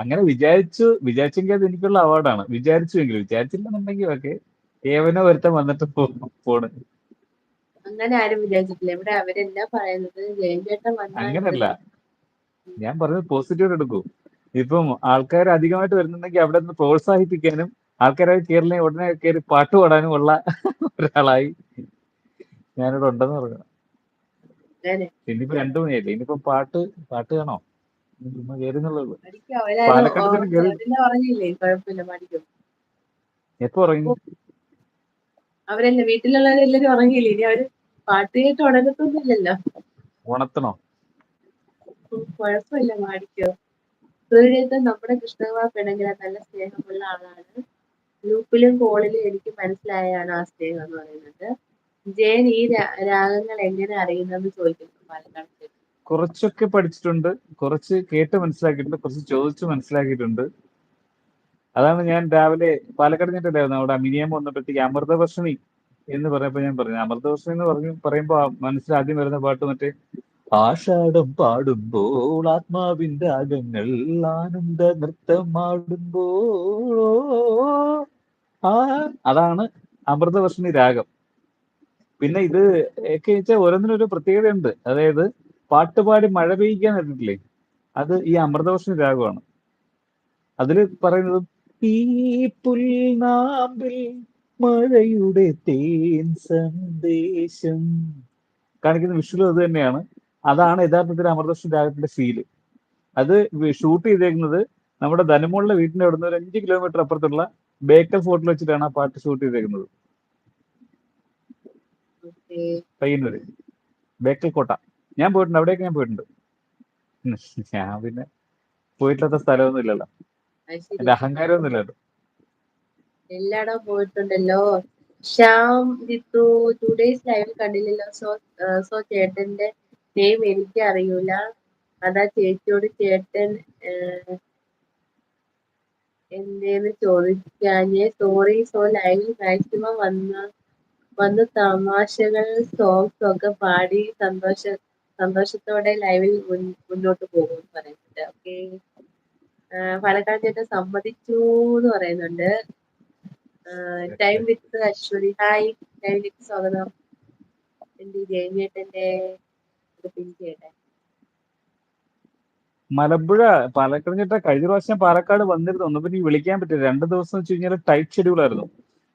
അങ്ങനെ വിചാരിച്ചു വിചാരിച്ചെങ്കിൽ അത് എനിക്കുള്ള അവാർഡാണ് വിചാരിച്ചു എങ്കിൽ വിചാരിച്ചില്ലെന്നുണ്ടെങ്കിൽ ഓക്കെ ഏവനോ ഒരുത്തൻ വന്നിട്ട് പോണ്. അങ്ങനെ ആരും വിചാരിച്ചിട്ടില്ല. ഇവിടെ അവരെല്ലാം പറയുന്നത് ജയൻചേട്ടൻ അങ്ങനല്ല. ഞാൻ പറഞ്ഞത് പോസിറ്റീവ് എടുക്കൂ. ഇപ്പം ആൾക്കാർ അധികമായിട്ട് വരുന്നുണ്ടെങ്കിൽ അവിടെ നിന്ന് പ്രോത്സാഹിപ്പിക്കാനും ആൾക്കാരായി കേരളം ഉടനെ കയറി പാട്ട് പാടാനും ഉള്ള ഒരാളായി ഞാനിവിടെ ഉണ്ടെന്ന് പറഞ്ഞു. ഇനിയിപ്പോ രണ്ടു മണിയല്ലേ? ഇനിയിപ്പോ പാട്ട് പാട്ട് കാണോ? ചുമ്മാ കയറുന്നുള്ളൂ പഠിക്കും അവരാരും പാലക്കാട് തന്നെ കേറി- അവരെല്ലാം ഉറങ്ങിയില്ലേ കുഴപ്പമില്ല പഠിക്കും എപ്പോ ഉറങ്ങി? അവരല്ലേ വീട്ടിലുള്ളവരെല്ലാരും ഉറങ്ങിയില്ലേ? ഇനി അവർ പാട്ട് കേട്ട് ഉണരത്തൊന്നുമില്ലല്ലോ. ഉണർത്തണോ? കുഴപ്പമില്ല മാടിക്കോ. സൂര്യചേട്ടൻ നമ്മുടെ കൃഷ്ണകുമാർ പിണങ്ങില നല്ല സ്നേഹമുള്ള ആളാണ്. ഗ്രൂപ്പിലും കോളിലും എനിക്ക് മനസ്സിലായാണ് ആ സ്നേഹം എന്ന് പറയുന്നത്. ജയൻ ഈ രാഗങ്ങൾ എങ്ങനെ അറിയുന്നെന്ന് ചോദിക്കുന്നു പാലക്കാട്. കുറച്ചൊക്കെ പഠിച്ചിട്ടുണ്ട്. കുറച്ച് കേട്ട് മനസ്സിലാക്കിയിട്ടുണ്ട്. കുറച്ച് ചോദിച്ച് മനസ്സിലാക്കിയിട്ടുണ്ട്. അതാണ് ഞാൻ രാവിലെ പാലക്കാട് ഞാണ്ടായിരുന്നു അവിടെ അമിനിയം വന്നപ്പോഴത്തേക്ക് അമൃതവർഷണി എന്ന് പറഞ്ഞപ്പോ ഞാൻ പറഞ്ഞു. അമൃതവർഷണി എന്ന് പറഞ്ഞു പറയുമ്പോ മനസ്സിൽ ആദ്യം വരുന്ന പാട്ട് മറ്റേ ആഷാഢം പാടുമ്പോൾ ആത്മാവിന്റെ അകങ്ങൾ ആനന്ദ നൃത്തം ആ. അതാണ് അമൃതവർഷണി രാഗം. പിന്നെ ഇത് ഒക്കെ വെച്ചാൽ ഓരോന്നിനും ഒരു പ്രത്യേകതയുണ്ട്. അതായത് പാട്ടുപാടി മഴ പെയ്യിക്കാൻ ഇട്ടിട്ടില്ലേ അത് ഈ അമൃതവർഷിണി രാഗമാണ്. അതിൽ പറയുന്നത് ഈ പുൽനാമ്പിൽ മഴയുടെ തേൻ സന്ദേശം കാണിക്കുന്ന വിഷ്വലും അത് തന്നെയാണ്. അതാണ് യഥാർത്ഥത്തിൽ അമൃതവർഷിണി രാഗത്തിന്റെ ഫീൽ അത് ഷൂട്ട് ചെയ്തേക്കുന്നത് നമ്മുടെ ധനമുള്ള വീട്ടിന്റെ അവിടുന്ന് ഒരു അഞ്ച് കിലോമീറ്റർ അപ്പുറത്തുള്ള ബേക്കൽ ഫോർട്ടിൽ വെച്ചിട്ടാണ് ആ പാട്ട് ഷൂട്ട് ചെയ്തേക്കുന്നത്. പയ്യന്നൂര്. ബേക്കൽ കോട്ട. ഞാൻ പോയിട്ടുണ്ട്. അവിടെയൊക്കെ ഞാൻ പോയിട്ടുണ്ട്. ഞാൻ പിന്നെ പോയിട്ടില്ലാത്ത സ്ഥലമൊന്നും ഇല്ലല്ലോ എന്റെ അഹങ്കാരമൊന്നും ഇല്ലല്ലോ എല്ലായിടവും പോയിട്ടുണ്ടല്ലോ. Shyam Jithu two days live കണ്ടില്ലല്ലോ. സോ സോ ചേട്ടന്റെ നെയിം എനിക്ക് അറിയൂല. അതാ ചേച്ചിയോട് ചേട്ടൻ എന്തേന്ന് ചോദിക്കാഞ്ഞേ. സോറി സോ ലൈവിൽ മാക്സിമം വന്ന വന്ന് തമാശകൾ സോങ്സ് ഒക്കെ പാടി സന്തോഷ സന്തോഷത്തോടെ ലൈവിൽ മുന്നോട്ട് പോകും പറയുന്നുണ്ട്. ഓക്കെ പാലക്കാട് ചേട്ടൻ സമ്മതിച്ചു എന്ന് പറയുന്നുണ്ട് ടൈം വിത്ത് അശ്വതി. ഹായ് ലൈവിലേക്ക് സ്വാഗതം. എന്റെ പിൻ ചെയ്യട്ടെ മലമ്പുഴ പാലക്കാട് ചേട്ടാ കഴിഞ്ഞ പ്രാവശ്യം പാലക്കാട് വന്നിരുന്നു. ഒന്നും പിന്നെ വിളിക്കാൻ പറ്റില്ല. രണ്ട് ദിവസം വെച്ച് കഴിഞ്ഞാൽ ടൈറ്റ് ഷെഡ്യൂൾ ആയിരുന്നു.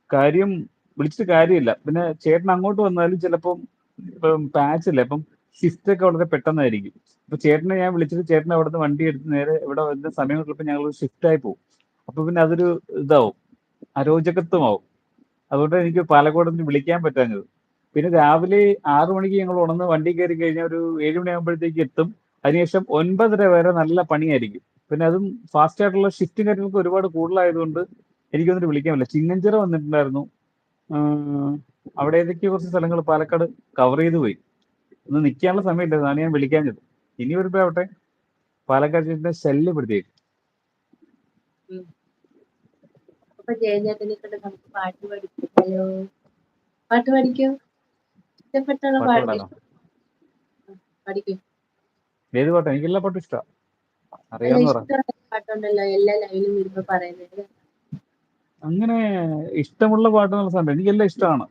കാര്യം വിളിച്ചിട്ട് കാര്യമില്ല. പിന്നെ ചേട്ടൻ അങ്ങോട്ട് വന്നാലും ചിലപ്പം ഇപ്പം അപ്പം ഷിഫ്റ്റ് ഒക്കെ വളരെ പെട്ടെന്നായിരിക്കും. അപ്പൊ ചേട്ടനെ ഞാൻ വിളിച്ചിട്ട് ചേട്ടൻ അവിടുന്ന് വണ്ടി എടുത്ത് നേരെ ഇവിടെ വരുന്ന സമയം കിട്ടുമ്പോൾ ഞങ്ങൾ ഷിഫ്റ്റ് ആയി പോകും. അപ്പൊ പിന്നെ അതൊരു ഇതാവും. അരോചകത്വമാവും. അതുകൊണ്ട് എനിക്ക് പാലക്കോട് നിന്ന് വിളിക്കാൻ പറ്റാഞ്ഞത്. പിന്നെ രാവിലെ ആറു മണിക്ക് ഞങ്ങൾ ഉണർന്ന് വണ്ടി കയറി കഴിഞ്ഞാൽ ഒരു ഏഴ് മണിയാകുമ്പോഴത്തേക്ക് എത്തും. അതിനുശേഷം ഒൻപതര വരെ നല്ല പണിയായിരിക്കും. പിന്നെ അതും ഫാസ്റ്റ് ആയിട്ടുള്ള ഷിഫ്റ്റും കാര്യങ്ങളൊക്കെ ഒരുപാട് കൂടുതലായതുകൊണ്ട് എനിക്ക് വന്നിട്ട് വിളിക്കാൻ പറ്റില്ല. ചിങ്ങഞ്ചിറ വന്നിട്ടുണ്ടായിരുന്നു. അവിടെ ഏതൊക്കെയോ കുറച്ച് സ്ഥലങ്ങൾ പാലക്കാട് കവർ ചെയ്തു പോയി. ഒന്ന് നിൽക്കാനുള്ള സമയമില്ല. അതാണ് ഞാൻ വിളിക്കാൻ വിളിക്കാഞ്ഞത് ഇനി വരുമ്പോ ആവട്ടെ. പാലക്കാട് ചേട്ടനെ ശല്യപ്പെടുത്തിയേക്കും അപ്പൊ ജയചേട്ടനെ കൊണ്ട് നമുക്ക് പാട്ട് പാട്ട് പഠിക്കും? ഇഷ്ടപ്പെട്ടാണോ പാട്ട് പഠിക്കും. ഏത് പാട്ടാ? എനിക്ക് എല്ലാ പാട്ടും ഇഷ്ടമാണ് പാട്ടുണ്ടല്ലോ. എല്ലാ വരുമ്പോ പറയുന്നത്. അങ്ങനെ ഇഷ്ടമുള്ള പാട്ട് എന്നുള്ള സാധനം എനിക്കെല്ലാം ഇഷ്ടമാണ്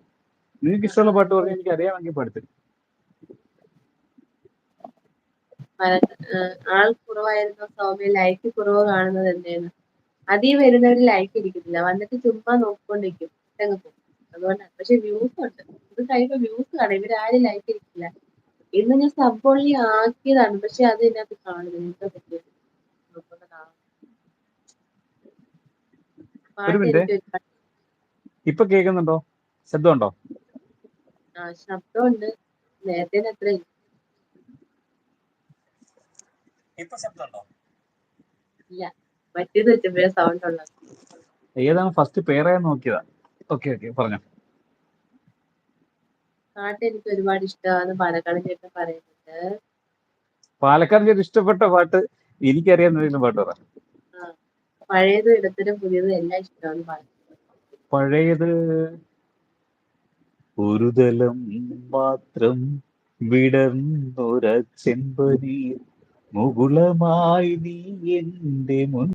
നിങ്ങൾക്ക് ഇഷ്ടമുള്ള പാട്ട് പറഞ്ഞാൽ എനിക്ക് അറിയാമെങ്കിൽ പാടത്തില്ല ആൾ കുറവായിരുന്ന? സൗമ്യ ലൈക്ക് കുറവ് കാണുന്നത് എന്താണ്? അതീ വരുന്നവര് ലൈക്ക് ഇരിക്കുന്നില്ല. വന്നിട്ട് ചുമ്മാ നോക്കിക്കൊണ്ടിരിക്കും. ഇട്ടങ്ങ് പോകും. അതുകൊണ്ടാണ്. പക്ഷെ വ്യൂസ് ഉണ്ട്. ഇത് കഴിയുമ്പോ വ്യൂസ് കാണും. ഇവരാരും ലൈക്ക് ഇരിക്കില്ല. ഇന്ന് ഞാൻ സബ് ഓൺലി ആക്കിയതാണ്. പക്ഷെ അത് ഇതിനകത്ത് കാണുന്നില്ല. എന്താ പറ്റിയത്? നോക്കുമ്പോ കാണും. പാട്ട് minute. എനിക്ക് ഒരുപാട് ഇപ്പൊ കേൾക്കുന്നുണ്ടോ? ശബ്ദമുണ്ടോ ആ ശബ്ദമുണ്ട് നേരത്തെ അത്ര ഇപ്പൊ ശബ്ദമുണ്ടോ? ഇല്ല. മറ്റേത് വെച്ചപ്പോഴേ സൗണ്ട് ഉള്ളത് ഏതാണ് ഫസ്റ്റ് പേരായി നോക്കിയതാ. ഓക്കെ ഓക്കെ പറഞ്ഞു. പാട്ട് എനിക്ക് ഒരുപാട് ഇഷ്ടമാണ് പാലക്കാട് ചേട്ടൻ പറയുന്നുണ്ട്. പാലക്കാട് ചേട്ടൻ ഇഷ്ടപ്പെട്ട പാട്ട് എനിക്കറിയാവുന്ന പാട്ട് പറ. പഴയത് ഇടത്തരം പുതിയതും എല്ലാം ഇഷ്ടമാണ് പാട്ട് പഴയത് ഒരു തലം മാത്രം വിടർന്നൊര ചെമ്പനീർ മുകുളമായി നീ എന്റെ മുൻ